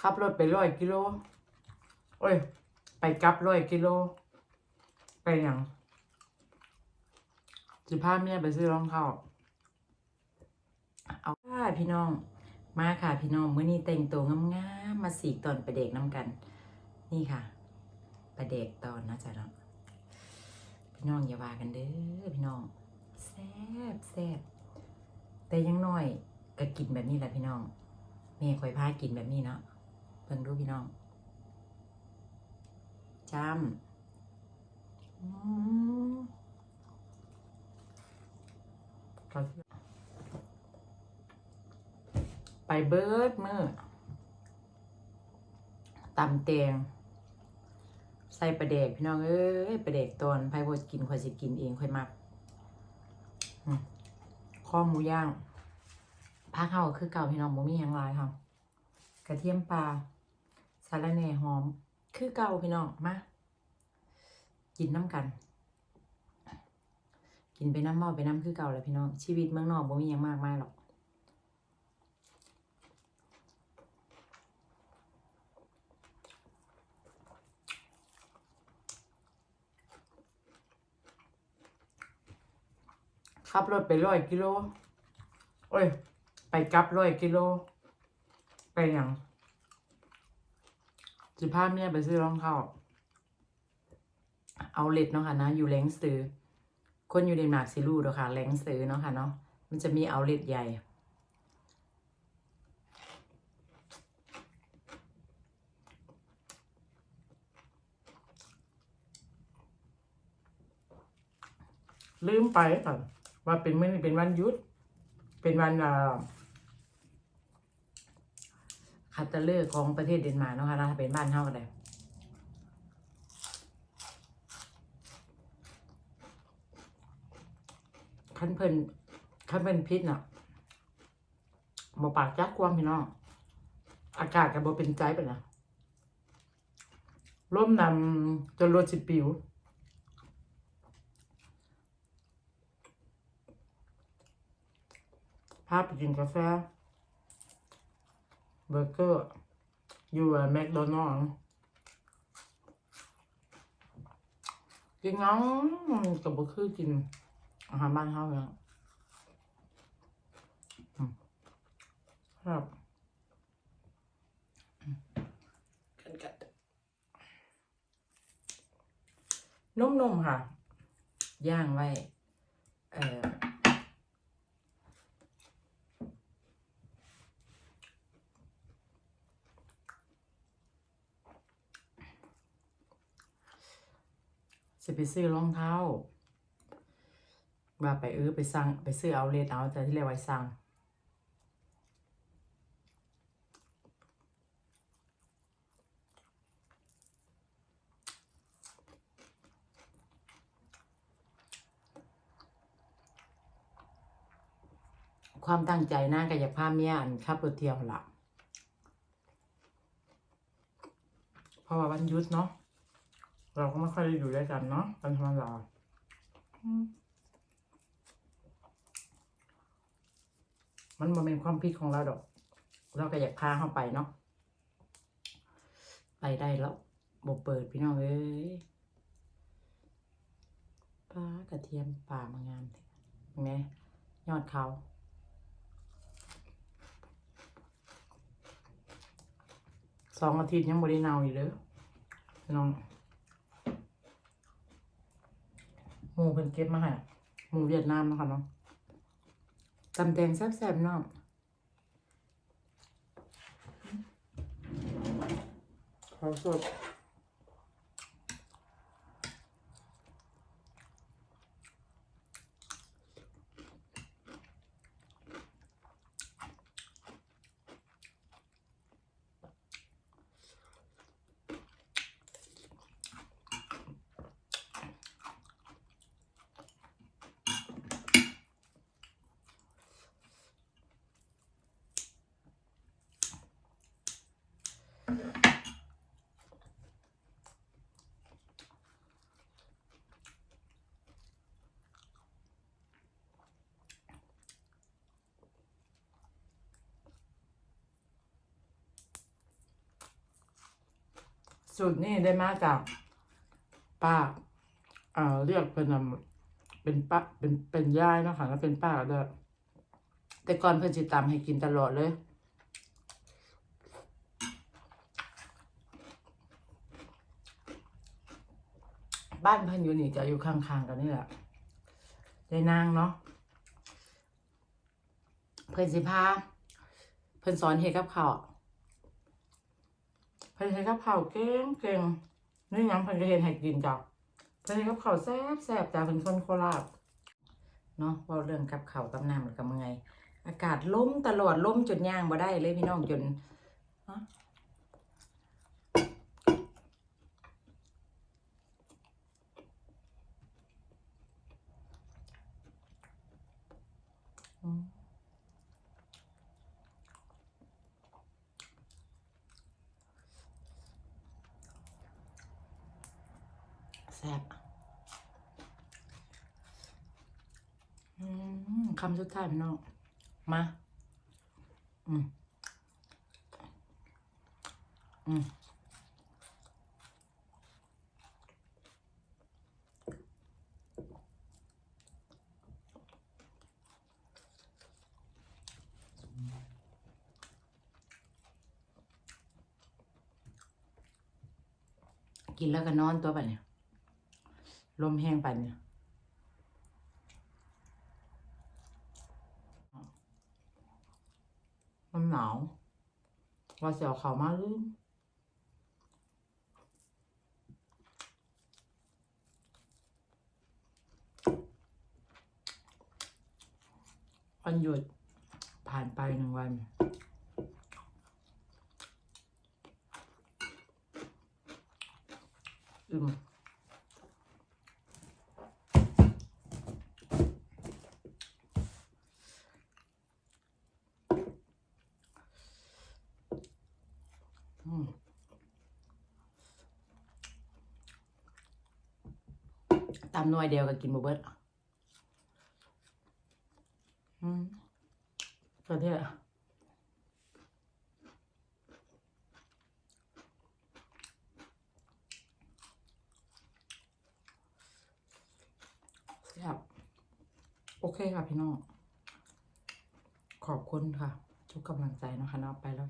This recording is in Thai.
ขับรถไปร้อยกิโล โอ้ย ไปกลับร้อยกิโล ไปหยังสิพาเมียไปซื้อรองเท้าเอาค่ะพี่น้อง มาค่ะพี่น้องมื้อนี้แต่งตัวงามๆมาสีตอนประเด็กน้ำกัน นี่ค่ะ ประเด็กตอนนะจ๊ะเนาะพี่น้องอย่าว่ากันเด้อพี่น้องแซ่บแซ่บแต่ยังน้อยก็กินแบบนี้แหละพี่น้องแม่คอยพากินแบบนี้เนาะ เพิ่งดูพี่น้องจำอืมไปเบิร์ดมือตำเตียงใส่ประเด็กพี่น้องเอ้ยประเด็กตอนไพ่บดกินค่อยสิกินเองค่อยมักข้อหมูย่างพักเฮาคือเก่าพี่น้องบ่มีหยังหลายค่ะ กระเทียมปลา สาระแหน่หอม คือเก่าพี่น้องมากินน้ำกัน กินไปน้ำเมาไปน้ำคือเก่าแหละพี่น้อง ชีวิตเมืองนอกบ่มีหยังมากมายหรอกขับรถไปร้อยกิโล โอ้ย ไปกลับร้อยกิโล ไปหยัง สิพาเมียไปซื้อรองเท้าเอาเล็ดเนาะค่ะนะอยู่แหลงซื้อคนอยู่เดนมาร์กสิรู้เนาะค่ะแหลงซื้อเนาะค่ะเนาะมันจะมีเอาเล็ดใหญ่ลืมไปค่ะว่าเป็นเมื้อเป็นวันยุด เป็นวันอ่า คัตเตอร์เลอร์ของประเทศเดนมาร์กนะคะถ้าเป็นบ้านเฮาก็ได้ขั้นเพิ่นขั้นเพิ่นพิษน่ะบ่ปากจักความพี่น้อง อากาศก็บ่เป็นใจไปนะร่มนำจนรถสิปิวพาไปกินกาแฟ เบอร์เกอร์อยู่แมคโดนัลล์กินงั้งกับบุคือกินอาหารบ้านเขาเนี่ยอืมครับกันกัดนุ่มๆค่ะ ย่างไว้ เอ่อ จะไปซื้อรองเท้า ว่าไปเออไปสั่งไปซื้อเอาเลทเอาแต่ที่เรียกว่าสั่งความตั้งใจนะก็อยาพาเมียอันขับรถเที่ยวหลับเพราะว่าวันยุดเนาะ เราก็ไม่ค่อยได้อยู่ด้วยกันเนาะเป็นธรรมดาอมันมันเป็นความผิดของเราดอก เราก็อยากพาเข้าไปเนาะ ไปได้แล้วบเปิดพี่น้องเอ้ยปลากระเทียมป่ามางามเห็นไหมยอดเขาสองอาทิตย์ยังบริเนาอีกเลยพี่น้อง ห มูเป็นเก็บมาให้หมูเวียดนามนะคะเนาะตำแตงแซ่บๆเนาะข้าวสด สูตรนี่ได้มาจากป้าเอ่อเรียกเป็นอะเป็นป้าเป็นเป็นย่ายเนาะค่ะแล้วเป็นป้าด้วยแต่ก่อนเพิ่อนสิตำให้กินตลอดเลยบ้านเพิ่นอยู่นี่จะอยู่ข้างๆกันนี่แหละได้นางเนาะ เพิ่อนสิพา เพิ่อนสอนเฮกับข้าว พิ่นเฮ็ดกับข้าวเก่งเก่งนี่ยังพิ่นก็เห็ดให้กินจ้ะพิ่นเฮ็ดกับข้าวแซ่บแซ่บจ้ะเป็นคนโคราชเนาะเราเรื่องกับข้าวกับน้ำแล้วก็เมื่อยอากาศล้มตลอดล้มจนย่างบ่ได้เลยพี่น้องจน แซ่บอืมคำสุดท้ายพี่น้อง มา อืม อืมกินแล้วก็นอนตัวไปเนี่ย ลมแห้งไปเนี่ยมันหนาวว่าเสียวเขามาลืมวันหยุดผ่านไปหนึ่งวันอืมอืมตามหน่วยเดียวก็กินบ่เบิดอืมก็เท่ครับโอเคค่ะพี่น้อง ขอบคุณค่ะ ทุกกำลังใจนะคะเนาะไปแล้ว